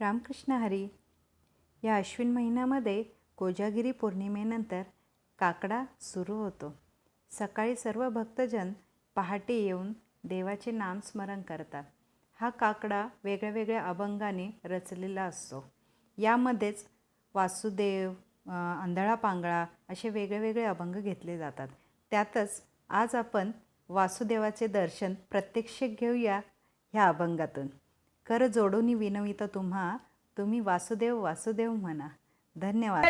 रामकृष्ण हरी. या अश्विन महिन्यामध्ये कोजागिरी पौर्णिमेनंतर काकडा सुरू होतो. सकाळी सर्व भक्तजन पहाटे येऊन देवाचे नामस्मरण करतात. हा काकडा वेगळ्या वेगळ्या अभंगाने रचलेला असतो. यामध्येच वासुदेव आंधळा पांगळा असे वेगळेवेगळे अभंग घेतले जातात. त्यातच आज आपण वासुदेवाचे दर्शन प्रत्यक्ष घेऊया ह्या अभंगातून. कर जोडोनी विनवित तुम्हा तुम्ही वासुदेव वासुदेव म्हणा. धन्यवाद.